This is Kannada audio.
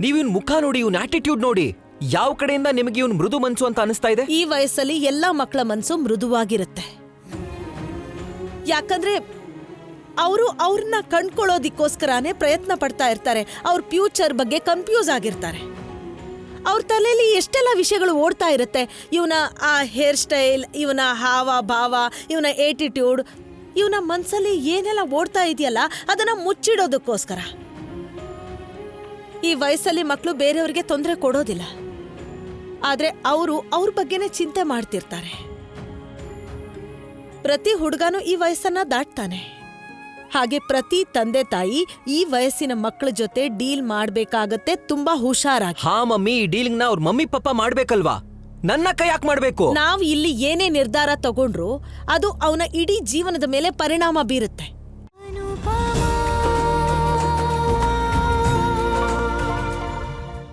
ನೀವ್ ಇವ್ನ್ ಮುಖ ನೋಡಿ, ಇವ್ನ ಆಟಿಟ್ಯೂಡ್ ನೋಡಿ, ಯಾವ ಕಡೆಯಿಂದ ನಿಮಗೆ ಇವ್ನ ಮೃದು ಮನ್ಸು ಅಂತ ಅನಿಸ್ತಾ ಇದೆ? ಈ ವಯಸ್ಸಲ್ಲಿ ಎಲ್ಲಾ ಮಕ್ಕಳ ಮನಸ್ಸು ಮೃದುವಾಗಿರುತ್ತೆ. ಯಾಕಂದ್ರೆ ಅವರು ಅವ್ರನ್ನ ಕಂಡ್ಕೊಳ್ಳೋದಿಕ್ಕೋಸ್ಕರನೇ ಪ್ರಯತ್ನ ಪಡ್ತಾ ಇರ್ತಾರೆ. ಅವ್ರ ಫ್ಯೂಚರ್ ಬಗ್ಗೆ ಕನ್ಫ್ಯೂಸ್ ಆಗಿರ್ತಾರೆ. ಅವ್ರ ತಲೆಯಲ್ಲಿ ಎಷ್ಟೆಲ್ಲ ವಿಷಯಗಳು ಓಡ್ತಾ ಇರುತ್ತೆ. ಇವನ ಆ ಹೇರ್ ಸ್ಟೈಲ್ ಇವನ ಹಾವ, ಭಾವ, ಇವನ ಏಟಿಟ್ಯೂಡ್ ಇವನ ಮನಸ್ಸಲ್ಲಿ ಏನೆಲ್ಲ ಓಡ್ತಾ ಇದೆಯಲ್ಲ, ಅದನ್ನ ಮುಚ್ಚಿಡೋದಕ್ಕೋಸ್ಕರ. ಈ ವಯಸ್ಸಲ್ಲಿ ಮಕ್ಕಳು ಬೇರೆಯವ್ರಿಗೆ ತೊಂದರೆ ಕೊಡೋದಿಲ್ಲ. ಆದ್ರೆ ಅವರು ಅವ್ರ ಬಗ್ಗೆನೇ ಚಿಂತೆ ಮಾಡ್ತಿರ್ತಾರೆ. ಪ್ರತಿ ಹುಡುಗನೂ ಈ ವಯಸ್ಸನ್ನ ದಾಟ್ತಾನೆ. ಹಾಗೆ ಪ್ರತಿ ತಂದೆ ತಾಯಿ ಈ ವಯಸ್ಸಿನ ಮಕ್ಕಳ ಜೊತೆ ಡೀಲ್ ಮಾಡ್ಬೇಕಾಗತ್ತೆ ತುಂಬಾ ಹುಷಾರಾಗಿ. ಹಾ ಮಮ್ಮಿ ಈ ಡೀಲಿಂಗ್ನ ಅವ್ರ ಮಮ್ಮಿ ಪಪ್ಪ ಮಾಡ್ಬೇಕಲ್ವಾ? ನನ್ನ ಕೈ ಯಾಕೆ ಮಾಡ್ಬೇಕು? ನಾವ್ ಇಲ್ಲಿ ಏನೇ ನಿರ್ಧಾರ ತಗೊಂಡ್ರು ಅದು ಅವನ ಇಡೀ ಜೀವನದ ಮೇಲೆ ಪರಿಣಾಮ ಬೀರುತ್ತೆ.